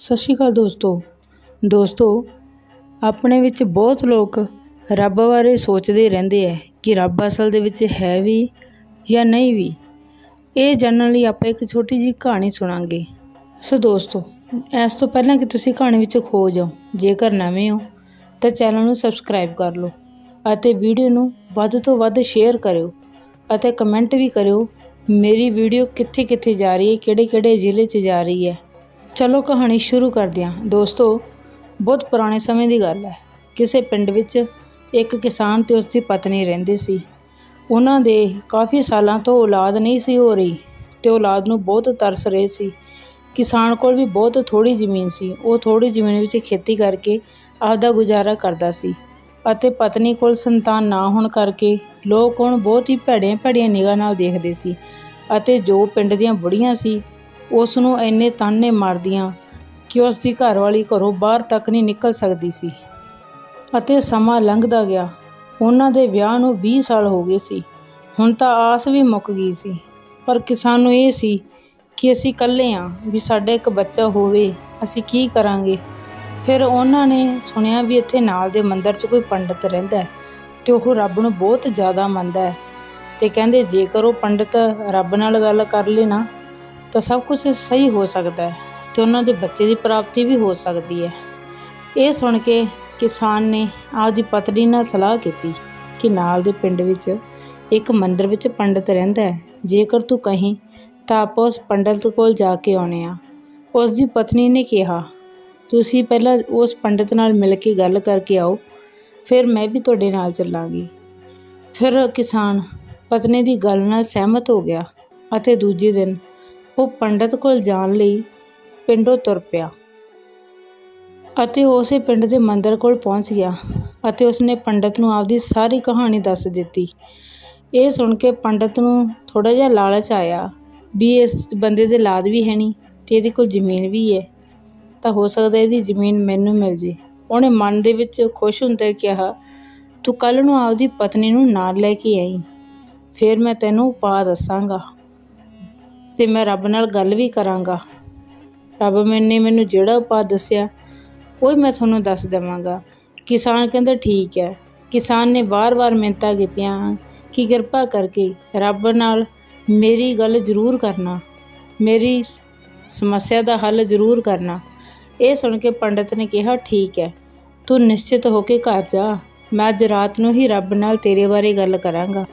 ਸਤਿ ਸ਼੍ਰੀ ਅਕਾਲ ਦੋਸਤੋ। ਦੋਸਤੋ, ਆਪਣੇ ਵਿੱਚ ਬਹੁਤ ਲੋਕ ਰੱਬ ਬਾਰੇ ਸੋਚਦੇ ਰਹਿੰਦੇ ਹੈ ਕਿ ਰੱਬ ਅਸਲ ਦੇ ਵਿੱਚ ਹੈ ਵੀ ਜਾਂ ਨਹੀਂ ਵੀ। ਇਹ ਜਾਣਨ ਲਈ ਆਪਾਂ ਇੱਕ ਛੋਟੀ ਜਿਹੀ ਕਹਾਣੀ ਸੁਣਾਂਗੇ। ਸੋ ਦੋਸਤੋ, ਇਸ ਤੋਂ ਪਹਿਲਾਂ ਕਿ ਤੁਸੀਂ ਕਹਾਣੀ ਵਿੱਚ ਖੋ ਜਾਓ, ਜੇਕਰ ਨਵੇਂ ਹੋ, ਤਾਂ ਚੈਨਲ ਨੂੰ ਸਬਸਕ੍ਰਾਈਬ ਕਰ ਲਓ ਅਤੇ ਵੀਡੀਓ ਨੂੰ ਵੱਧ ਤੋਂ ਵੱਧ ਸ਼ੇਅਰ ਕਰਿਓ ਅਤੇ ਕਮੈਂਟ ਵੀ ਕਰਿਓ, ਮੇਰੀ ਵੀਡੀਓ ਕਿੱਥੇ ਕਿੱਥੇ ਜਾ ਰਹੀ ਹੈ ਕਿਹੜੇ ਕਿਹੜੇ ਜ਼ਿਲ੍ਹੇ 'ਚ ਜਾ ਰਹੀ ਹੈ। ਚਲੋ ਕਹਾਣੀ ਸ਼ੁਰੂ ਕਰਦੇ ਹਾਂ। ਦੋਸਤੋ, ਬਹੁਤ ਪੁਰਾਣੇ ਸਮੇਂ ਦੀ ਗੱਲ ਹੈ। ਕਿਸੇ ਪਿੰਡ ਵਿੱਚ ਇੱਕ ਕਿਸਾਨ ਤੇ ਉਸ ਦੀ ਪਤਨੀ ਰਹਿੰਦੇ ਸੀ। ਉਹਨਾਂ ਦੇ ਕਾਫੀ ਸਾਲਾਂ ਤੋਂ ਔਲਾਦ ਨਹੀਂ ਸੀ ਹੋ ਰਹੀ ਤੇ ਔਲਾਦ ਨੂੰ ਬਹੁਤ ਤਰਸ ਰਹੇ ਸੀ। ਕਿਸਾਨ ਕੋਲ ਵੀ ਬਹੁਤ ਥੋੜੀ ਜ਼ਮੀਨ ਸੀ। ਉਹ ਥੋੜੀ ਜ਼ਮੀਨ ਵਿੱਚ ਖੇਤੀ ਕਰਕੇ ਆਪਦਾ ਗੁਜ਼ਾਰਾ ਕਰਦਾ ਸੀ ਅਤੇ ਪਤਨੀ ਕੋਲ ਸੰਤਾਨ ਨਾ ਹੋਣ ਕਰਕੇ ਲੋਕ ਉਹਨੂੰ ਬਹੁਤ ਹੀ ਭੈੜੀਆਂ ਭੈੜੀਆਂ ਨਿਗਾਹ ਨਾਲ ਦੇਖਦੇ ਸੀ ਅਤੇ ਜੋ ਪਿੰਡ ਦੀਆਂ ਬੁੜੀਆਂ ਸੀ ਉਸ ਨੂੰ ਇੰਨੇ ਤਾਨੇ ਮਾਰਦੀਆਂ ਕਿ ਉਸ ਦੀ ਘਰਵਾਲੀ ਘਰੋਂ ਬਾਹਰ ਤੱਕ ਨਹੀਂ ਨਿਕਲ ਸਕਦੀ ਸੀ। ਅਤੇ ਸਮਾਂ ਲੰਘਦਾ ਗਿਆ। ਉਹਨਾਂ ਦੇ ਵਿਆਹ ਨੂੰ 20 ਸਾਲ ਹੋ ਗਏ ਸੀ। ਹੁਣ ਤਾਂ ਆਸ ਵੀ ਮੁੱਕ ਗਈ ਸੀ। ਪਰ ਕਿਸਾਨ ਨੂੰ ਇਹ ਸੀ ਕਿ ਅਸੀਂ ਇਕੱਲੇ ਹਾਂ ਵੀ ਸਾਡਾ ਇੱਕ ਬੱਚਾ ਹੋਵੇ, ਅਸੀਂ ਕੀ ਕਰਾਂਗੇ? ਫਿਰ ਉਹਨਾਂ ਨੇ ਸੁਣਿਆ ਵੀ ਇੱਥੇ ਨਾਲ ਦੇ ਮੰਦਰ 'ਚ ਕੋਈ ਪੰਡਤ ਰਹਿੰਦਾ ਹੈ ਤੇ ਉਹ ਰੱਬ ਨੂੰ ਬਹੁਤ ਜ਼ਿਆਦਾ ਮੰਨਦਾ ਹੈ। ਤੇ ਕਹਿੰਦੇ ਜੇਕਰ ਉਹ ਪੰਡਤ ਰੱਬ ਨਾਲ ਗੱਲ ਕਰ ਲੇ ਨਾ ਤਾਂ ਸਭ ਕੁਝ ਸਹੀ ਹੋ ਸਕਦਾ ਹੈ ਤੇ ਉਹਨਾਂ ਦੇ ਬੱਚੇ ਦੀ ਪ੍ਰਾਪਤੀ ਵੀ ਹੋ ਸਕਦੀ ਹੈ। ਇਹ ਸੁਣ ਕੇ ਕਿਸਾਨ ਨੇ ਆਪਦੀ ਪਤਨੀ ਨਾਲ ਸਲਾਹ ਕੀਤੀ ਕਿ ਨਾਲ ਦੇ ਪਿੰਡ ਵਿੱਚ ਇੱਕ ਮੰਦਿਰ ਵਿੱਚ ਪੰਡਤ ਰਹਿੰਦਾ ਹੈ। ਜੇਕਰ ਤੂੰ ਕਹੀਂ ਤਾਂ ਆਪਾਂ ਉਸ ਪੰਡਤ ਕੋਲ ਜਾ ਕੇ ਆਉਣੇ ਆ ਉਸ ਦੀ ਪਤਨੀ ਨੇ ਕਿਹਾ, ਤੁਸੀਂ ਪਹਿਲਾਂ ਉਸ ਪੰਡਤ ਨਾਲ ਮਿਲ ਕੇ ਗੱਲ ਕਰਕੇ ਆਓ, ਫਿਰ ਮੈਂ ਵੀ ਤੁਹਾਡੇ ਨਾਲ ਚੱਲਾਂਗੀ। ਫਿਰ ਕਿਸਾਨ ਪਤਨੀ ਦੀ ਗੱਲ ਨਾਲ ਸਹਿਮਤ ਹੋ ਗਿਆ ਅਤੇ ਦੂਜੇ ਦਿਨ ਉਹ ਪੰਡਤ ਕੋਲ ਜਾਣ ਲਈ ਪਿੰਡੋਂ ਤੁਰ ਪਿਆ ਅਤੇ ਉਸੇ ਪਿੰਡ ਦੇ ਮੰਦਰ ਕੋਲ ਪਹੁੰਚ ਗਿਆ ਅਤੇ ਉਸਨੇ ਪੰਡਤ ਨੂੰ ਆਪਦੀ ਸਾਰੀ ਕਹਾਣੀ ਦੱਸ ਦਿੱਤੀ। ਇਹ ਸੁਣ ਕੇ ਪੰਡਤ ਨੂੰ ਥੋੜਾ ਜਿਹਾ ਲਾਲਚ ਆਇਆ ਵੀ ਇਸ ਬੰਦੇ ਦੇ ਲਾਦ ਵੀ ਹੈ ਨਹੀਂ ਤੇ ਇਹਦੇ ਕੋਲ ਜ਼ਮੀਨ ਵੀ ਹੈ, ਤਾਂ ਹੋ ਸਕਦਾ ਇਹਦੀ ਜ਼ਮੀਨ ਮੈਨੂੰ ਮਿਲ ਜੇ। ਉਹਨੇ ਮਨ ਦੇ ਵਿੱਚ ਖੁਸ਼ ਹੁੰਦੇ ਕਿਹਾ, ਤੂੰ ਕੱਲ ਨੂੰ ਆਪਦੀ ਪਤਨੀ ਨੂੰ ਨਾਲ ਲੈ ਕੇ ਆਈ, ਫਿਰ ਮੈਂ ਤੈਨੂੰ ਉਪਾਅ ਦੱਸਾਂਗਾ। ਤੇ ਮੈਂ ਰੱਬ ਨਾਲ ਗੱਲ ਵੀ ਕਰਾਂਗਾ। ਰੱਬ ਮੈਨੇ ਮੈਨੂੰ ਜਿਹੜਾ ਉਪਾਅ ਦੱਸਿਆ, ਉਹ ਮੈਂ ਤੁਹਾਨੂੰ ਦੱਸ ਦੇਵਾਂਗਾ। ਕਿਸਾਨ ਕਹਿੰਦਾ ਠੀਕ ਹੈ। ਕਿਸਾਨ ਨੇ ਵਾਰ-ਵਾਰ ਮਿੰਤਾ ਕੀਤੀਆਂ ਕਿ ਕਿਰਪਾ ਕਰਕੇ ਰੱਬ ਨਾਲ ਮੇਰੀ ਗੱਲ ਜ਼ਰੂਰ ਕਰਨਾ। ਮੇਰੀ ਸਮੱਸਿਆ ਦਾ ਹੱਲ ਜ਼ਰੂਰ ਕਰਨਾ। ਇਹ ਸੁਣ ਕੇ ਪੰਡਤ ਨੇ ਕਿਹਾ, ਠੀਕ ਹੈ। ਤੂੰ ਨਿਸ਼ਚਿਤ ਹੋ ਕੇ ਘਰ ਜਾ। ਮੈਂ ਅੱਜ ਰਾਤ ਨੂੰ ਹੀ ਰੱਬ ਨਾਲ ਤੇਰੇ ਬਾਰੇ ਗੱਲ ਕਰਾਂਗਾ।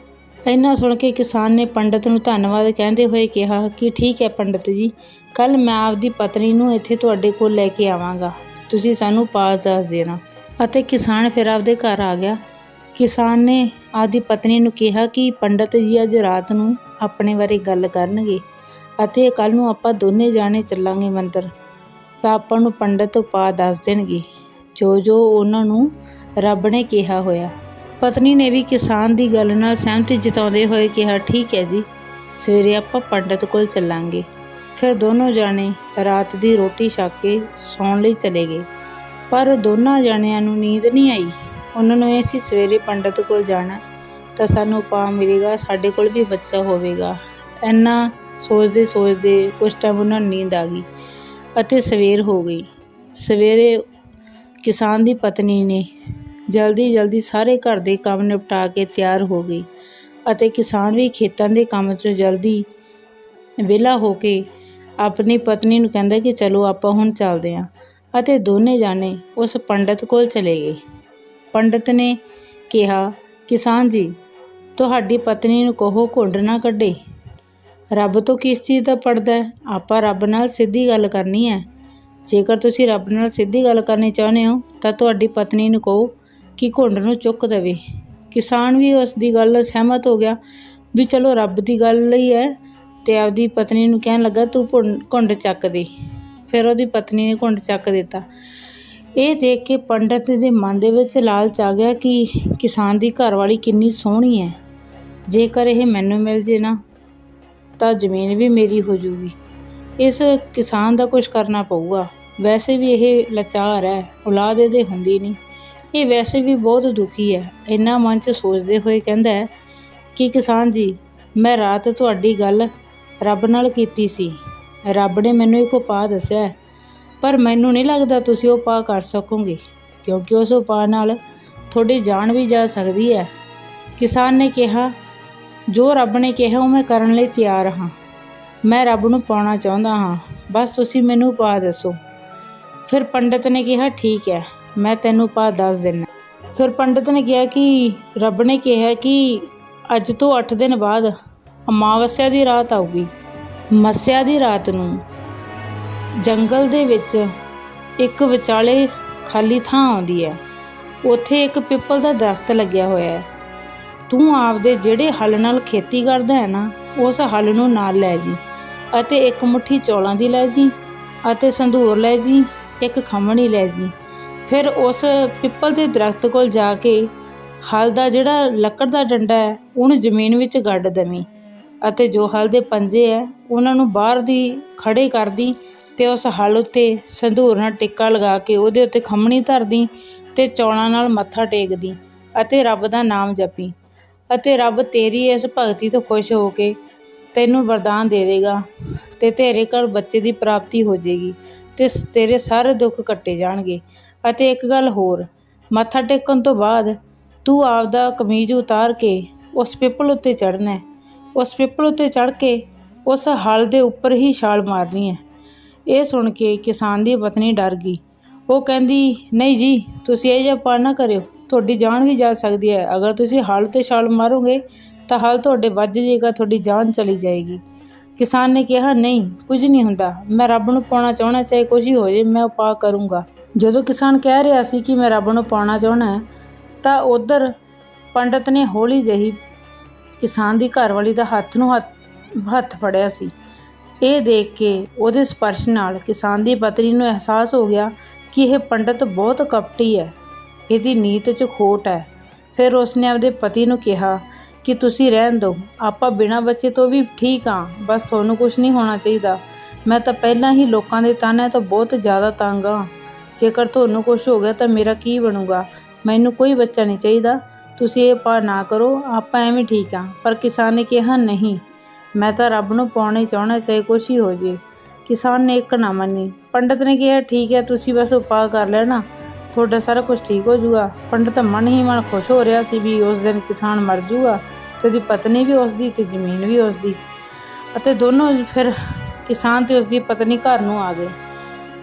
ਇੰਨਾ ਸੁਣ ਕੇ ਕਿਸਾਨ ਨੇ ਪੰਡਤ ਨੂੰ ਧੰਨਵਾਦ ਕਹਿੰਦੇ ਹੋਏ ਕਿਹਾ ਕਿ ਠੀਕ ਹੈ ਪੰਡਤ ਜੀ ਕੱਲ ਮੈਂ ਆਪਦੀ ਪਤਨੀ ਨੂੰ ਇੱਥੇ ਤੁਹਾਡੇ ਕੋਲ ਲੈ ਕੇ ਆਵਾਂਗਾ, ਤੁਸੀਂ ਸਾਨੂੰ ਪਾਸ ਦੱਸ ਦੇਣਾ। ਅਤੇ ਕਿਸਾਨ ਫਿਰ ਆਪਦੇ ਘਰ ਆ ਗਿਆ। ਕਿਸਾਨ ਨੇ ਆਪਦੀ ਪਤਨੀ ਨੂੰ ਕਿਹਾ ਕਿ ਪੰਡਤ ਜੀ ਅੱਜ ਰਾਤ ਨੂੰ ਆਪਣੇ ਬਾਰੇ ਗੱਲ ਕਰਨਗੇ ਅਤੇ ਕੱਲ ਨੂੰ ਆਪਾਂ ਦੋਨੇ ਜਾਣੇ ਚੱਲਾਂਗੇ ਮੰਦਰ। ਤਾਂ ਆਪਾਂ ਨੂੰ ਪੰਡਤ ਉਪਾਅ ਦੱਸ ਦੇਣਗੇ। ਜੋ ਜੋ ਉਹਨਾਂ ਨੂੰ ਰੱਬ ਨੇ ਕਿਹਾ ਹੋਇਆ। ਪਤਨੀ ਨੇ ਵੀ ਕਿਸਾਨ ਦੀ ਗੱਲ ਨਾਲ ਸਹਿਮਤੀ ਜਤਾਉਂਦੇ ਹੋਏ ਕਿਹਾ, ਠੀਕ ਹੈ ਜੀ, ਸਵੇਰੇ ਆਪਾਂ ਪੰਡਤ ਕੋਲ ਚੱਲਾਂਗੇ। ਫਿਰ ਦੋਨੋਂ ਜਾਣੇ ਰਾਤ ਦੀ ਰੋਟੀ ਛਕ ਕੇ ਸੌਣ ਲਈ ਚਲੇ ਗਏ। ਪਰ ਦੋਨਾਂ ਜਾਣਿਆਂ ਨੂੰ ਨੀਂਦ ਨਹੀਂ ਆਈ। ਉਹਨਾਂ ਨੂੰ ਇਹ ਸੀ, ਸਵੇਰੇ ਪੰਡਤ ਕੋਲ ਜਾਣਾ, ਤਾਂ ਸਾਨੂੰ ਉਪਾਅ ਮਿਲੇਗਾ, ਸਾਡੇ ਕੋਲ ਵੀ ਬੱਚਾ ਹੋਵੇਗਾ। ਇੰਨਾ ਸੋਚਦੇ ਸੋਚਦੇ ਕੁਝ ਟਾਈਮ ਉਹਨਾਂ ਨੂੰ ਨੀਂਦ ਆ ਗਈ ਅਤੇ ਸਵੇਰ ਹੋ ਗਈ। ਸਵੇਰੇ ਕਿਸਾਨ ਦੀ ਪਤਨੀ ਨੇ ਜਲਦੀ ਜਲਦੀ ਸਾਰੇ ਘਰ ਦੇ ਕੰਮ ਨਿਪਟਾ ਕੇ ਤਿਆਰ ਹੋ ਗਈ ਅਤੇ ਕਿਸਾਨ ਵੀ ਖੇਤਾਂ ਦੇ ਕੰਮ 'ਚੋਂ ਜਲਦੀ ਵਿਹਲਾ ਹੋ ਕੇ ਆਪਣੀ ਪਤਨੀ ਨੂੰ ਕਹਿੰਦਾ ਕਿ ਚਲੋ ਆਪਾਂ ਹੁਣ ਚੱਲਦੇ ਹਾਂ। ਅਤੇ ਦੋਨੇ ਜਾਣੇ ਉਸ ਪੰਡਤ ਕੋਲ ਚਲੇ ਗਏ। ਪੰਡਤ ਨੇ ਕਿਹਾ, ਕਿਸਾਨ ਜੀ, ਤੁਹਾਡੀ ਪਤਨੀ ਨੂੰ ਕਹੋ ਘੁੰਡ ਨਾ ਕੱਢੇ। ਰੱਬ ਤੋਂ ਕਿਸ ਚੀਜ਼ ਦਾ ਪੜਦਾ ਆਪਾਂ ਰੱਬ ਨਾਲ ਸਿੱਧੀ ਗੱਲ ਕਰਨੀ ਹੈ। ਜੇਕਰ ਤੁਸੀਂ ਰੱਬ ਨਾਲ ਸਿੱਧੀ ਗੱਲ ਕਰਨੀ ਚਾਹੁੰਦੇ ਹੋ, ਤਾਂ ਤੁਹਾਡੀ ਪਤਨੀ ਨੂੰ ਕਹੋ ਕਿ ਘੁੰਡ ਨੂੰ ਚੁੱਕ ਦੇਵੇ। ਕਿਸਾਨ ਵੀ ਉਸ ਦੀ ਗੱਲ ਨਾਲ ਸਹਿਮਤ ਹੋ ਗਿਆ ਵੀ ਚਲੋ ਰੱਬ ਦੀ ਗੱਲ ਹੀ ਹੈ ਤੇ ਆਪਦੀ ਪਤਨੀ ਨੂੰ ਕਹਿਣ ਲੱਗਾ, ਤੂੰ ਘੁੰਡ ਚੱਕ ਦੇ। ਫਿਰ ਉਹਦੀ ਪਤਨੀ ਨੇ ਘੁੰਡ ਚੱਕ ਦਿੱਤਾ। ਇਹ ਦੇਖ ਕੇ ਪੰਡਤ ਦੇ ਮਨ ਦੇ ਵਿੱਚ ਲਾਲਚ ਆ ਗਿਆ ਕਿ ਕਿਸਾਨ ਦੀ ਘਰਵਾਲੀ ਕਿੰਨੀ ਸੋਹਣੀ ਹੈ। ਜੇਕਰ ਇਹ ਮੈਨੂੰ ਮਿਲ ਜੇ ਨਾ, ਤਾਂ ਜ਼ਮੀਨ ਵੀ ਮੇਰੀ ਹੋ ਜੂਗੀ। ਇਸ ਕਿਸਾਨ ਦਾ ਕੁਝ ਕਰਨਾ ਪਊਗਾ। ਵੈਸੇ ਵੀ ਇਹ ਲਾਚਾਰ ਹੈ, ਔਲਾਦ ਇਹਦੇ ਹੁੰਦੀ ਨਹੀਂ। ਇਹ ਵੈਸੇ ਵੀ ਬਹੁਤ ਦੁਖੀ ਹੈ। ਇੰਨਾ ਮਨ 'ਚ ਸੋਚਦੇ ਹੋਏ ਕਹਿੰਦਾ ਹੈ ਕਿ ਕਿਸਾਨ ਜੀ, ਮੈਂ ਰਾਤ ਤੁਹਾਡੀ ਗੱਲ ਰੱਬ ਨਾਲ ਕੀਤੀ ਸੀ। ਰੱਬ ਨੇ ਮੈਨੂੰ ਇੱਕ ਉਪਾਅ ਦੱਸਿਆ ਪਰ ਮੈਨੂੰ ਨਹੀਂ ਲੱਗਦਾ ਤੁਸੀਂ ਉਹ ਉਪਾਅ ਕਰ ਸਕੋਗੇ, ਕਿਉਂਕਿ ਉਸ ਉਪਾਅ ਨਾਲ ਤੁਹਾਡੀ ਜਾਨ ਵੀ ਜਾ ਸਕਦੀ ਹੈ। ਕਿਸਾਨ ਨੇ ਕਿਹਾ, ਜੋ ਰੱਬ ਨੇ ਕਿਹਾ ਉਹ ਮੈਂ ਕਰਨ ਲਈ ਤਿਆਰ ਹਾਂ। ਮੈਂ ਰੱਬ ਨੂੰ ਪਾਉਣਾ ਚਾਹੁੰਦਾ ਹਾਂ। ਬਸ ਤੁਸੀਂ ਮੈਨੂੰ ਉਪਾਅ ਦੱਸੋ। ਫਿਰ ਪੰਡਤ ਨੇ ਕਿਹਾ, ਠੀਕ ਹੈ। ਮੈਂ ਤੈਨੂੰ ਉਪਾਅ ਦੱਸ ਦਿੰਦਾ ਫਿਰ ਪੰਡਤ ਨੇ ਕਿਹਾ ਕਿ ਰੱਬ ਨੇ ਕਿਹਾ ਕਿ ਅੱਜ ਤੋਂ 8 ਦਿਨ ਬਾਅਦ ਅਮਾਵਸਿਆ ਦੀ ਰਾਤ ਆਊਗੀ। ਮੱਸਿਆ ਦੀ ਰਾਤ ਨੂੰ ਜੰਗਲ ਦੇ ਵਿੱਚ ਇੱਕ ਵਿਚਾਲੇ ਖਾਲੀ ਥਾਂ ਆਉਂਦੀ ਹੈ। ਉੱਥੇ ਇੱਕ ਪਿੱਪਲ ਦਾ ਦਰਖਤ ਲੱਗਿਆ ਹੋਇਆ ਹੈ। ਤੂੰ ਆਪਦੇ ਜਿਹੜੇ ਹਲ ਨਾਲ ਖੇਤੀ ਕਰਦਾ ਹੈ ਨਾ, ਉਸ ਹਲ ਨੂੰ ਨਾਲ ਲੈ ਜੀ ਅਤੇ ਇੱਕ ਮੁੱਠੀ ਚੌਲਾਂ ਦੀ ਲੈ ਜੀ ਅਤੇ ਸੰਧੂਰ ਲੈ ਜੀ, ਇੱਕ ਖਮਣੀ ਲੈ ਜੀ। ਫਿਰ ਉਸ ਪਿੱਪਲ ਦੇ ਦਰਖਤ ਕੋਲ ਜਾ ਕੇ ਹਲ ਦਾ ਜਿਹੜਾ ਲੱਕੜ ਦਾ ਡੰਡਾ ਹੈ, ਉਹਨੂੰ ਜ਼ਮੀਨ ਵਿੱਚ ਗੱਡ ਦੇਵੀਂ। ਅਤੇ ਜੋ ਹਲ ਦੇ ਪੰਜੇ ਹੈ, ਉਹਨਾਂ ਨੂੰ ਬਾਹਰ ਦੀ ਖੜੇ ਕਰਦੀ ਤੇ ਉਸ ਹਲ ਉੱਤੇ ਸੰਧੂਰ ਨਾਲ ਟਿੱਕਾ ਲਗਾ ਕੇ ਉਹਦੇ ਉੱਤੇ ਖੰਮਣੀ ਧਰਦੀ ਤੇ ਚੌਲਾਂ ਨਾਲ ਮੱਥਾ ਟੇਕਦੀ ਅਤੇ ਰੱਬ ਦਾ ਨਾਮ ਜਪੀ। ਅਤੇ ਰੱਬ ਤੇਰੀ ਇਸ ਭਗਤੀ ਤੋਂ ਖੁਸ਼ ਹੋ ਕੇ ਤੈਨੂੰ ਵਰਦਾਨ ਦੇ ਦੇਗਾ ਤੇ ਤੇਰੇ ਘਰ ਬੱਚੇ ਦੀ ਪ੍ਰਾਪਤੀ ਹੋ ਜਾਏਗੀ ਤੇ ਤੇਰੇ ਸਾਰੇ ਦੁੱਖ ਕੱਟੇ ਜਾਣਗੇ। ਅਤੇ ਇੱਕ ਗੱਲ ਹੋਰ, ਮੱਥਾ ਟੇਕਣ ਤੋਂ ਬਾਅਦ ਤੂੰ ਆਪਦਾ ਕਮੀਜ਼ ਉਤਾਰ ਕੇ ਉਸ ਪਿੱਪਲ ਉੱਤੇ ਚੜ੍ਹਨਾ ਹੈ। ਉਸ ਪਿੱਪਲ ਉੱਤੇ ਚੜ੍ਹ ਕੇ ਉਸ ਹਲ ਦੇ ਉੱਪਰ ਹੀ ਛਾਲ ਮਾਰਨੀ ਹੈ। ਇਹ ਸੁਣ ਕੇ ਕਿਸਾਨ ਦੀ ਪਤਨੀ ਡਰ ਗਈ। ਉਹ ਕਹਿੰਦੀ, ਨਹੀਂ ਜੀ, ਤੁਸੀਂ ਇਹ ਜਿਹਾ ਪਾ ਨਾ ਕਰਿਓ। ਤੁਹਾਡੀ ਜਾਨ ਵੀ ਜਾ ਸਕਦੀ ਹੈ। ਅਗਰ ਤੁਸੀਂ ਹਲ ਤੇ ਛਾਲ ਮਾਰੋਗੇ, ਤਾਂ ਹਲ ਤੁਹਾਡੇ ਵੱਜ ਜਾਏਗਾ, ਤੁਹਾਡੀ ਜਾਨ ਚਲੀ ਜਾਏਗੀ। ਕਿਸਾਨ ਨੇ ਕਿਹਾ, ਨਹੀਂ, ਕੁਝ ਨਹੀਂ ਹੁੰਦਾ। ਮੈਂ ਰੱਬ ਨੂੰ ਪਾਉਣਾ ਚਾਹਣਾ ਚਾਹੇ ਕੁਝ ਹੀ ਹੋ ਜਾਏ, ਮੈਂ ਉਪਾਅ ਕਰੂੰਗਾ। ਜਦੋਂ ਕਿਸਾਨ ਕਹਿ ਰਿਹਾ ਸੀ ਕਿ ਮੈਂ ਰੱਬ ਨੂੰ ਪਾਉਣਾ ਚਾਹਣਾ ਤਾਂ ਉਧਰ ਪੰਡਤ ਨੇ ਹੌਲੀ ਜਿਹੀ ਕਿਸਾਨ ਦੀ ਘਰਵਾਲੀ ਦਾ ਹੱਥ ਨੂੰ ਹੱਥ ਹੱਥ ਫੜਿਆ ਸੀ। ਇਹ ਦੇਖ ਕੇ ਉਹਦੇ ਸਪਰਸ਼ ਨਾਲ ਕਿਸਾਨ ਦੀ ਪਤਨੀ ਨੂੰ ਅਹਿਸਾਸ ਹੋ ਗਿਆ ਕਿ ਇਹ ਪੰਡਤ ਬਹੁਤ ਕਪਟੀ ਹੈ, ਇਹਦੀ ਨੀਤ 'ਚ ਖੋਟ ਹੈ। ਫਿਰ ਉਸਨੇ ਆਪਦੇ ਪਤੀ ਨੂੰ ਕਿਹਾ ਕਿ ਤੁਸੀਂ ਰਹਿਣ ਦਿਓ, ਆਪਾਂ ਬਿਨਾਂ ਬੱਚੇ ਤੋਂ ਵੀ ਠੀਕ ਹਾਂ, ਬਸ ਤੁਹਾਨੂੰ ਕੁਝ ਨਹੀਂ ਹੋਣਾ ਚਾਹੀਦਾ। ਮੈਂ ਤਾਂ ਪਹਿਲਾਂ ਹੀ ਲੋਕਾਂ ਦੇ ਤਾਨੇ ਤੋਂ ਬਹੁਤ ਜ਼ਿਆਦਾ ਤੰਗ ਹਾਂ। ਜੇਕਰ ਤੁਹਾਨੂੰ ਕੁਝ ਹੋ ਗਿਆ ਤਾਂ ਮੇਰਾ ਕੀ ਬਣੂਗਾ? ਮੈਨੂੰ ਕੋਈ ਬੱਚਾ ਨਹੀਂ ਚਾਹੀਦਾ। ਤੁਸੀਂ ਇਹ ਪਾ ਨਾ ਕਰੋ, ਆਪਾਂ ਐਵੇਂ ਠੀਕ ਹਾਂ ਪਰ ਕਿਸਾਨ ਨੇ ਕਿਹਾ, ਨਹੀਂ, ਮੈਂ ਤਾਂ ਰੱਬ ਨੂੰ ਪਾਉਣਾ ਹੀ ਚਾਹਣਾ ਚਾਹੇ ਕੁਛ ਹੀ ਹੋ ਜੇ। ਕਿਸਾਨ ਨੇ ਇੱਕ ਨਾ ਮੰਨੀ। ਪੰਡਤ ਨੇ ਕਿਹਾ, ਠੀਕ ਹੈ, ਤੁਸੀਂ ਬਸ ਉਪਾਅ ਕਰ ਲੈਣਾ। ਤੁਹਾਡਾ ਸਾਰਾ ਕੁਝ ਠੀਕ ਹੋ ਜਾਊਗਾ। ਪੰਡਤ ਮਨ ਹੀ ਮਨ ਖੁਸ਼ ਹੋ ਰਿਹਾ ਸੀ ਵੀ ਉਸ ਦਿਨ ਕਿਸਾਨ ਮਰ ਜਾਊਗਾ ਤੇ ਉਹਦੀ ਪਤਨੀ ਵੀ ਉਸ ਦੀ ਤੇ ਜ਼ਮੀਨ ਵੀ ਉਸ ਦੀ ਅਤੇ ਦੋਨੋਂ ਫਿਰ ਕਿਸਾਨ ਤੇ ਉਸ ਦੀ ਪਤਨੀ ਘਰ ਨੂੰ ਆ ਗਏ।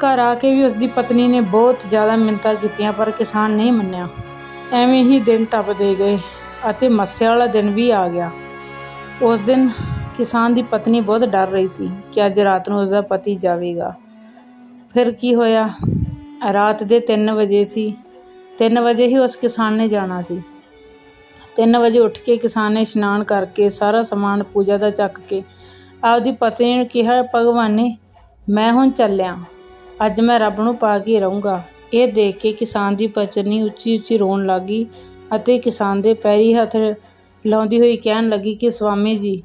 ਘਰ ਆ ਕੇ ਵੀ ਉਸ ਦੀ ਪਤਨੀ ਨੇ ਬਹੁਤ ਜ਼ਿਆਦਾ ਮਿੰਨਤਾਂ ਕੀਤੀਆਂ, ਪਰ ਕਿਸਾਨ ਨਹੀਂ ਮੰਨਿਆ। ਐਵੇਂ ਹੀ ਦਿਨ ਟੱਪਦੇ ਗਏ ਅਤੇ ਮੱਸਿਆ ਵਾਲਾ ਦਿਨ ਵੀ ਆ ਗਿਆ। ਉਸ ਦਿਨ ਕਿਸਾਨ ਦੀ ਪਤਨੀ ਬਹੁਤ ਡਰ ਰਹੀ ਸੀ ਕਿ ਅੱਜ ਰਾਤ ਨੂੰ ਉਸਦਾ ਪਤੀ ਜਾਵੇਗਾ। ਫਿਰ ਕੀ ਹੋਇਆ? ਰਾਤ ਦੇ 3 ਵਜੇ ਸੀ। 3 ਵਜੇ ਹੀ ਉਸ ਕਿਸਾਨ ਨੇ ਜਾਣਾ ਸੀ। 3 ਵਜੇ ਉੱਠ ਕੇ ਕਿਸਾਨ ਨੇ ਇਸ਼ਨਾਨ ਕਰਕੇ ਸਾਰਾ ਸਮਾਨ ਪੂਜਾ ਦਾ ਚੱਕ ਕੇ ਆਪਦੀ ਪਤਨੀ ਨੂੰ ਕਿਹਾ, ਭਗਵਾਨੇ, ਮੈਂ ਹੁਣ ਚੱਲਿਆ। ਅੱਜ ਮੈਂ ਰੱਬ ਨੂੰ ਪਾ ਕੇ ਰਹੂੰਗਾ। ਇਹ ਦੇਖ ਕੇ ਕਿਸਾਨ ਦੀ ਪਤਨੀ ਉੱਚੀ ਉੱਚੀ ਰੋਣ ਲੱਗੀ ਅਤੇ ਕਿਸਾਨ ਦੇ ਪੈਰੀ ਹੱਥ ਲਾਉਂਦੀ ਹੋਈ ਕਹਿਣ ਲੱਗੀ ਕਿ, ਸਵਾਮੀ ਜੀ,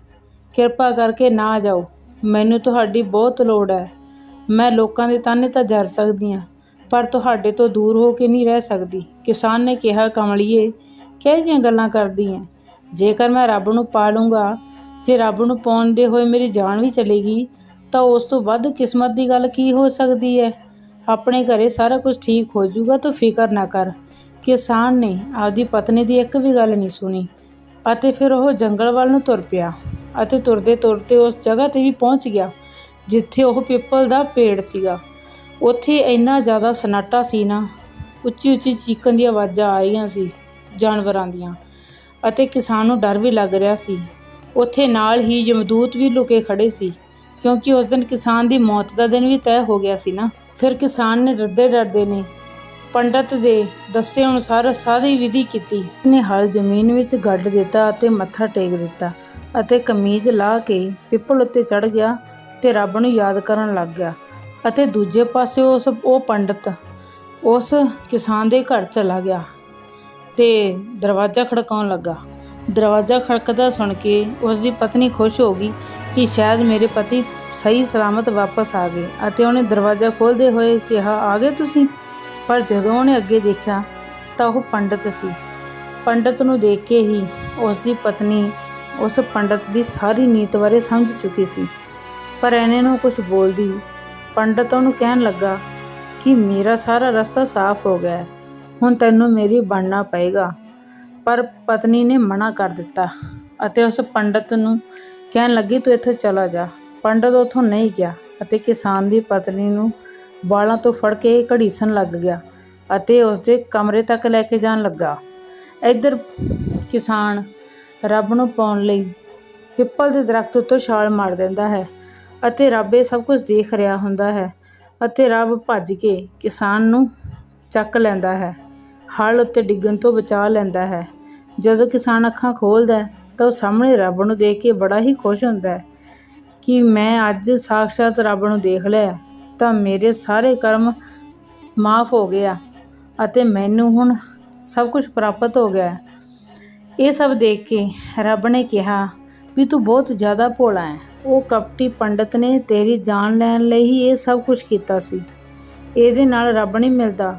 ਕਿਰਪਾ ਕਰਕੇ ਨਾ ਜਾਓ। ਮੈਨੂੰ ਤੁਹਾਡੀ ਬਹੁਤ ਲੋੜ ਹੈ। ਮੈਂ ਲੋਕਾਂ ਦੇ ਤਾਨੇ ਤਾਂ ਜਰ ਸਕਦੀ ਹਾਂ, ਪਰ ਤੁਹਾਡੇ ਤੋਂ ਦੂਰ ਹੋ ਕੇ ਨਹੀਂ ਰਹਿ ਸਕਦੀ ਕਿਸਾਨ ਨੇ ਕਿਹਾ, ਕਮਲੀਏ, ਕਿਹੋ ਜਿਹੀਆਂ ਗੱਲਾਂ ਕਰਦੀ ਹੈ? ਜੇਕਰ ਮੈਂ ਰੱਬ ਨੂੰ ਪਾ ਲੂੰਗਾ ਜੇ ਰੱਬ ਨੂੰ ਪਾਉਣ ਦੇ ਹੋਏ ਮੇਰੀ ਜਾਨ ਵੀ ਚਲੇਗੀ ਤਾਂ ਉਸ ਤੋਂ ਵੱਧ ਕਿਸਮਤ ਦੀ ਗੱਲ ਕੀ ਹੋ ਸਕਦੀ ਹੈ? ਆਪਣੇ ਘਰੇ ਸਾਰਾ ਕੁਝ ਠੀਕ ਹੋ ਜਾਊਗਾ ਤੂੰ ਫਿਕਰ ਨਾ ਕਰ। ਕਿਸਾਨ ਨੇ ਆਪਦੀ ਪਤਨੀ ਦੀ ਇੱਕ ਵੀ ਗੱਲ ਨਹੀਂ ਸੁਣੀ ਅਤੇ ਫਿਰ ਉਹ ਜੰਗਲ ਵੱਲ ਨੂੰ ਤੁਰ ਪਿਆ ਅਤੇ ਤੁਰਦੇ ਤੁਰਦੇ ਉਸ ਜਗ੍ਹਾ ਤੇ ਵੀ ਪਹੁੰਚ ਗਿਆ, ਜਿੱਥੇ ਉਹ ਪਿੱਪਲ ਦਾ ਪੇੜ ਸੀਗਾ। ਉੱਥੇ ਇੰਨਾ ਜ਼ਿਆਦਾ ਸਨਾਟਾ ਸੀ ਨਾ, ਉੱਚੀ ਉੱਚੀ ਚੀਕਣ ਦੀਆਂ ਆਵਾਜ਼ਾਂ ਆ ਰਹੀਆਂ ਸੀ ਜਾਨਵਰਾਂ ਦੀਆਂ ਅਤੇ ਕਿਸਾਨ ਨੂੰ ਡਰ ਵੀ ਲੱਗ ਰਿਹਾ ਸੀ। ਉੱਥੇ ਨਾਲ ਹੀ ਯਮਦੂਤ ਵੀ ਲੁਕੇ ਖੜੇ ਸੀ। ਕਿਉਂਕਿ ਉਸ ਦਿਨ ਕਿਸਾਨ ਦੀ ਮੌਤ ਦਾ ਦਿਨ ਵੀ ਤੈਅ ਹੋ ਗਿਆ ਸੀ ਨਾ। ਫਿਰ ਕਿਸਾਨ ਨੇ ਡਰਦੇ ਡਰਦੇ ਨੇ ਪੰਡਤ ਦੇ ਦੱਸੇ ਅਨੁਸਾਰ ਸਾਰੀ ਵਿਧੀ ਕੀਤੀ। ਨੇ ਹਲ ਜ਼ਮੀਨ ਵਿੱਚ ਗੱਡ ਦਿੱਤਾ ਅਤੇ ਮੱਥਾ ਟੇਕ ਦਿੱਤਾ ਅਤੇ ਕਮੀਜ਼ ਲਾ ਕੇ ਪਿੱਪਲ ਉੱਤੇ ਚੜ ਗਿਆ ਤੇ ਰੱਬ ਨੂੰ ਯਾਦ ਕਰਨ ਲੱਗ ਗਿਆ ਅਤੇ ਦੂਜੇ ਪਾਸੇ ਉਸ, ਉਹ ਪੰਡਤ ਉਸ ਕਿਸਾਨ ਦੇ ਘਰ ਚਲਾ ਗਿਆ ਤੇ ਦਰਵਾਜ਼ਾ ਖੜਕਾਉਣ ਲੱਗਾ। ਦਰਵਾਜ਼ਾ ਖੜਕਦਾ ਸੁਣ ਕੇ ਉਸ ਦੀ ਪਤਨੀ ਖੁਸ਼ ਹੋ ਗਈ ਕਿ ਸ਼ਾਇਦ ਮੇਰੇ ਪਤੀ ਸਹੀ ਸਲਾਮਤ ਵਾਪਸ ਆ ਗਏ ਅਤੇ ਉਹਨੇ ਦਰਵਾਜ਼ਾ ਖੋਲ੍ਹਦੇ ਹੋਏ ਕਿਹਾ, ਆ ਗਏ ਤੁਸੀਂ? ਪਰ ਜਦੋਂ ਉਹਨੇ ਅੱਗੇ ਦੇਖਿਆ ਤਾਂ ਉਹ ਪੰਡਤ ਸੀ। ਪੰਡਤ ਨੂੰ ਦੇਖ ਕੇ ਹੀ ਉਸ ਦੀ ਪਤਨੀ ਉਸ ਪੰਡਤ ਦੀ ਸਾਰੀ ਨੀਤ ਬਾਰੇ ਸਮਝ ਚੁੱਕੀ ਸੀ। ਪਰ ਐਨੇ ਨੂੰ ਕੁਝ ਬੋਲਦੀ ਪੰਡਤ ਉਹਨੂੰ ਕਹਿਣ ਲੱਗਾ ਕਿ, ਮੇਰਾ ਸਾਰਾ ਰਸਤਾ ਸਾਫ਼ ਹੋ ਗਿਆ ਹੁਣ ਤੈਨੂੰ ਮੇਰੀ ਬਣਨਾ ਪਏਗਾ। ਪਰ ਪਤਨੀ ਨੇ ਮਨਾ ਕਰ ਦਿੱਤਾ ਅਤੇ ਉਸ ਪੰਡਤ ਨੂੰ ਕਹਿਣ ਲੱਗੀ, ਤੂੰ ਇੱਥੋਂ ਚਲਾ ਜਾ। ਪੰਡਤ ਉੱਥੋਂ ਨਹੀਂ ਗਿਆ ਅਤੇ ਕਿਸਾਨ ਦੀ ਪਤਨੀ ਨੂੰ ਵਾਲਾਂ ਤੋਂ ਫੜ ਕੇ ਘੜੀਸਣ ਲੱਗ ਗਿਆ ਅਤੇ ਉਸ ਦੇ ਕਮਰੇ ਤੱਕ ਲੈ ਕੇ ਜਾਣ ਲੱਗਾ। ਇੱਧਰ ਕਿਸਾਨ ਰੱਬ ਨੂੰ ਪਾਉਣ ਲਈ ਪਿੱਪਲ ਦੇ ਦਰਖਤ ਉੱਤੋਂ ਛਾਲ ਮਾਰ ਦਿੰਦਾ ਹੈ ਅਤੇ ਰੱਬ ਇਹ ਸਭ ਕੁਝ ਦੇਖ ਰਿਹਾ ਹੁੰਦਾ ਹੈ ਅਤੇ ਰੱਬ ਭੱਜ ਕੇ ਕਿਸਾਨ ਨੂੰ ਚੱਕ ਲੈਂਦਾ ਹੈ। ਹਲ ਉੱਤੇ ਡਿੱਗਣ ਤੋਂ ਬਚਾ ਲੈਂਦਾ ਹੈ। ਜਦੋਂ ਕਿਸਾਨ ਅੱਖਾਂ ਖੋਲ੍ਹਦਾ ਤਾਂ ਉਹ ਸਾਹਮਣੇ ਰੱਬ ਨੂੰ ਦੇਖ ਕੇ ਬੜਾ ਹੀ ਖੁਸ਼ ਹੁੰਦਾ ਹੈ ਕਿ ਮੈਂ ਅੱਜ ਸਾਕਸ਼ਾਤ ਰੱਬ ਨੂੰ ਦੇਖ ਲਿਆ, ਤਾਂ ਮੇਰੇ ਸਾਰੇ ਕਰਮ ਮਾਫ ਹੋ ਗਿਆ ਅਤੇ ਮੈਨੂੰ ਹੁਣ ਸਭ ਕੁਝ ਪ੍ਰਾਪਤ ਹੋ ਗਿਆ ਇਹ ਸਭ ਦੇਖ ਕੇ ਰੱਬ ਨੇ ਕਿਹਾ, ਵੀ ਤੂੰ ਬਹੁਤ ਜ਼ਿਆਦਾ ਭੋਲਾ ਹੈ। ਉਹ ਕਪਟੀ ਪੰਡਤ ਨੇ ਤੇਰੀ ਜਾਨ ਲੈਣ ਲਈ ਹੀ ਇਹ ਸਭ ਕੁਝ ਕੀਤਾ ਸੀ। ਇਹਦੇ ਨਾਲ ਰੱਬ ਨਹੀਂ ਮਿਲਦਾ।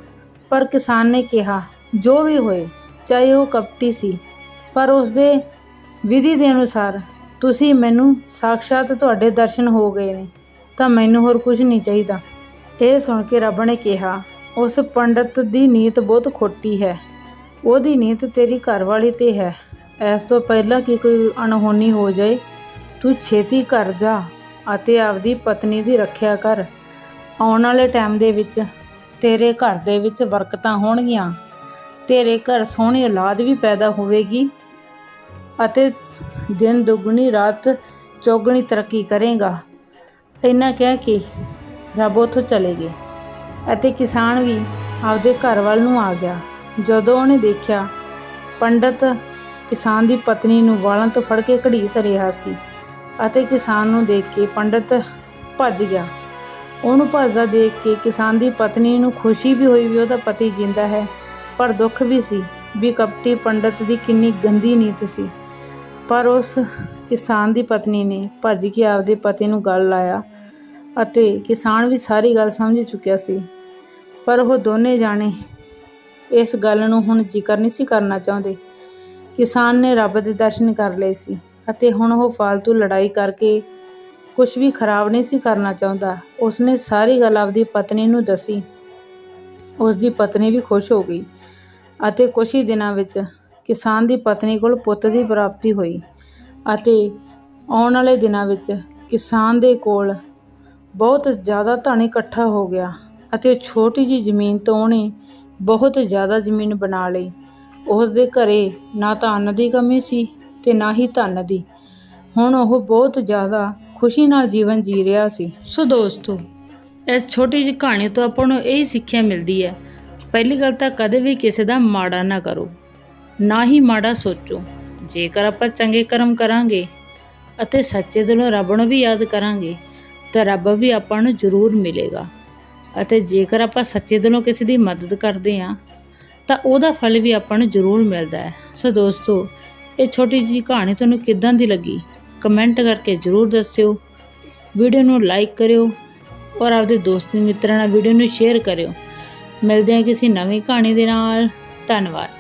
ਪਰ ਕਿਸਾਨ ਨੇ ਕਿਹਾ, ਜੋ ਵੀ ਹੋਏ, ਚਾਹੇ ਉਹ ਕਪਟੀ ਸੀ, ਪਰ ਉਸ ਦੇ ਵਿਧੀ ਦੇ ਅਨੁਸਾਰ ਤੁਸੀਂ ਮੈਨੂੰ ਸਾਕਸ਼ਾਤ ਤੁਹਾਡੇ ਦਰਸ਼ਨ ਹੋ ਗਏ ਨੇ, ਤਾਂ ਮੈਨੂੰ ਹੋਰ ਕੁਝ ਨਹੀਂ ਚਾਹੀਦਾ। ਇਹ ਸੁਣ ਕੇ ਰੱਬ ਨੇ ਕਿਹਾ, ਉਸ ਪੰਡਤ ਦੀ ਨੀਤ ਬਹੁਤ ਖੋਟੀ ਹੈ। ਉਹਦੀ ਨੀਤ ਤੇਰੀ ਘਰਵਾਲੀ ਤੇ ਹੈ। ਇਸ ਤੋਂ ਪਹਿਲਾਂ ਕਿ ਕੋਈ ਅਣਹੋਣੀ ਹੋ ਜਾਏ, ਤੂੰ ਛੇਤੀ ਘਰ ਜਾ ਅਤੇ ਆਪਦੀ ਪਤਨੀ ਦੀ ਰੱਖਿਆ ਕਰ। ਆਉਣ ਵਾਲੇ ਟਾਈਮ ਦੇ ਵਿੱਚ ਤੇਰੇ ਘਰ ਦੇ ਵਿੱਚ ਬਰਕਤਾਂ ਹੋਣਗੀਆਂ। ਤੇਰੇ ਘਰ ਸੋਹਣੀ ਔਲਾਦ ਵੀ ਪੈਦਾ ਹੋਵੇਗੀ ਅਤੇ ਦਿਨ ਦੁੱਗਣੀ, ਰਾਤ ਚੌਗਣੀ ਤਰੱਕੀ ਕਰੇਗਾ। ਇਹਨਾਂ ਕਹਿ ਕੇ ਰੱਬ ਉੱਥੋਂ ਚਲੇ ਗਏ ਅਤੇ ਕਿਸਾਨ ਵੀ ਆਪਦੇ ਘਰ ਵੱਲ ਨੂੰ ਆ ਗਿਆ। ਜਦੋਂ ਉਹਨੇ ਦੇਖਿਆ ਪੰਡਤ ਕਿਸਾਨ ਦੀ ਪਤਨੀ ਨੂੰ ਵਾਲਾਂ ਤੋਂ ਫੜ ਕੇ ਘੜੀਸ ਰਿਹਾ ਸੀ ਅਤੇ ਕਿਸਾਨ ਨੂੰ ਦੇਖ ਕੇ ਪੰਡਤ ਭੱਜ ਗਿਆ। ਉਹਨੂੰ ਭੱਜਦਾ ਦੇਖ ਕੇ ਕਿਸਾਨ ਦੀ ਪਤਨੀ ਨੂੰ ਖੁਸ਼ੀ ਵੀ ਹੋਈ ਵੀ ਉਹਦਾ ਪਤੀ ਜਿੰਦਾ ਹੈ, ਪਰ ਦੁੱਖ ਵੀ ਸੀ ਵੀ ਕਪਟੀ ਪੰਡਤ ਦੀ ਕਿੰਨੀ ਗੰਦੀ ਨੀਤ ਸੀ। ਪਰ ਉਸ ਕਿਸਾਨ ਦੀ ਪਤਨੀ ਨੇ ਭੱਜ ਕੇ ਆਪਦੇ ਪਤੀ ਨੂੰ ਗੱਲ ਲਾਇਆ ਅਤੇ ਕਿਸਾਨ ਵੀ ਸਾਰੀ ਗੱਲ ਸਮਝ ਚੁੱਕਿਆ ਸੀ। ਪਰ ਉਹ ਦੋਨੇ ਜਾਣੇ ਇਸ ਗੱਲ ਨੂੰ ਹੁਣ ਜ਼ਿਕਰ ਨਹੀਂ ਸੀ ਕਰਨਾ ਚਾਹੁੰਦੇ। ਕਿਸਾਨ ਨੇ ਰੱਬ ਦੇ ਦਰਸ਼ਨ ਕਰ ਲਏ ਸੀ ਅਤੇ ਹੁਣ ਉਹ ਫालतू ਲੜਾਈ ਕਰਕੇ ਕੁਝ ਵੀ ਖਰਾਬ ਨਹੀਂ ਸੀ ਕਰਨਾ ਚਾਹੁੰਦਾ। ਉਸਨੇ ਸਾਰੀ ਗੱਲ ਆਪਦੀ ਪਤਨੀ ਨੂੰ ਦੱਸੀ। ਉਸ ਦੀ ਪਤਨੀ ਵੀ ਖੁਸ਼ ਹੋ ਗਈ ਅਤੇ ਕੁਝ ਹੀ ਦਿਨਾਂ ਵਿੱਚ ਕਿਸਾਨ ਦੀ ਪਤਨੀ ਕੋਲ ਪੁੱਤ ਦੀ ਪ੍ਰਾਪਤੀ ਹੋਈ ਅਤੇ ਆਉਣ ਵਾਲੇ ਦਿਨਾਂ ਵਿੱਚ ਕਿਸਾਨ ਦੇ ਕੋਲ ਬਹੁਤ ਜ਼ਿਆਦਾ ਧਨ ਇਕੱਠਾ ਹੋ ਗਿਆ ਅਤੇ ਛੋਟੀ ਜੀ ਜ਼ਮੀਨ ਤੋਂ ਉਹਨੇ ਬਹੁਤ ਜ਼ਿਆਦਾ ਜ਼ਮੀਨ ਬਣਾ ਲਈ। ਉਸ ਦੇ ਘਰੇ ਨਾ ਤਾਂ ਅੰਨ ਦੀ ਕਮੀ ਸੀ ਤੇ ਨਾ ਹੀ ਧਨ ਦੀ। ਹੁਣ ਉਹ ਬਹੁਤ ਜ਼ਿਆਦਾ ਖੁਸ਼ੀ ਨਾਲ ਜੀਵਨ ਜੀ ਰਿਹਾ ਸੀ। ਸੋ ਦੋਸਤੋ, ਇਸ ਛੋਟੀ ਜਿਹੀ ਕਹਾਣੀ ਤੋਂ ਆਪਾਂ ਨੂੰ ਇਹ ਸਿੱਖਿਆ ਮਿਲਦੀ ਹੈ, ਪਹਿਲੀ ਗੱਲ ਤਾਂ ਕਦੇ ਵੀ ਕਿਸੇ ਦਾ ਮਾੜਾ ਨਾ ਕਰੋ, ਨਾ ਹੀ ਮਾੜਾ ਸੋਚੋ। ਜੇਕਰ ਆਪਾਂ ਚੰਗੇ ਕਰਮ ਕਰਾਂਗੇ ਅਤੇ ਸੱਚੇ ਦਿਲੋਂ ਰੱਬ ਨੂੰ ਵੀ ਯਾਦ ਕਰਾਂਗੇ, ਤਾਂ ਰੱਬ ਵੀ ਆਪਾਂ ਨੂੰ ਜ਼ਰੂਰ ਮਿਲੇਗਾ। ਅਤੇ ਜੇਕਰ ਆਪਾਂ ਸੱਚੇ ਦਿਲੋਂ ਕਿਸੇ ਦੀ ਮਦਦ ਕਰਦੇ ਹਾਂ, ਤਾਂ ਉਹਦਾ ਫਲ ਵੀ ਆਪਾਂ ਨੂੰ ਜ਼ਰੂਰ ਮਿਲਦਾ ਹੈ। ਸੋ ਦੋਸਤੋ, ਇਹ ਛੋਟੀ ਜਿਹੀ ਕਹਾਣੀ ਤੁਹਾਨੂੰ ਕਿੱਦਾਂ ਦੀ ਲੱਗੀ? ਕਮੈਂਟ ਕਰਕੇ ਜ਼ਰੂਰ ਦੱਸਿਓ। ਵੀਡੀਓ ਨੂੰ ਲਾਈਕ ਕਰਿਓ ਔਰ ਆਪਦੇ ਦੋਸਤ ਮਿੱਤਰਾਂ ਨਾਲ ਵੀਡੀਓ ਨੂੰ ਸ਼ੇਅਰ ਕਰਿਓ। ਮਿਲਦੇ ਹਾਂ ਕਿਸੇ ਨਵੀਂ ਕਹਾਣੀ ਦੇ ਨਾਲ। ਧੰਨਵਾਦ।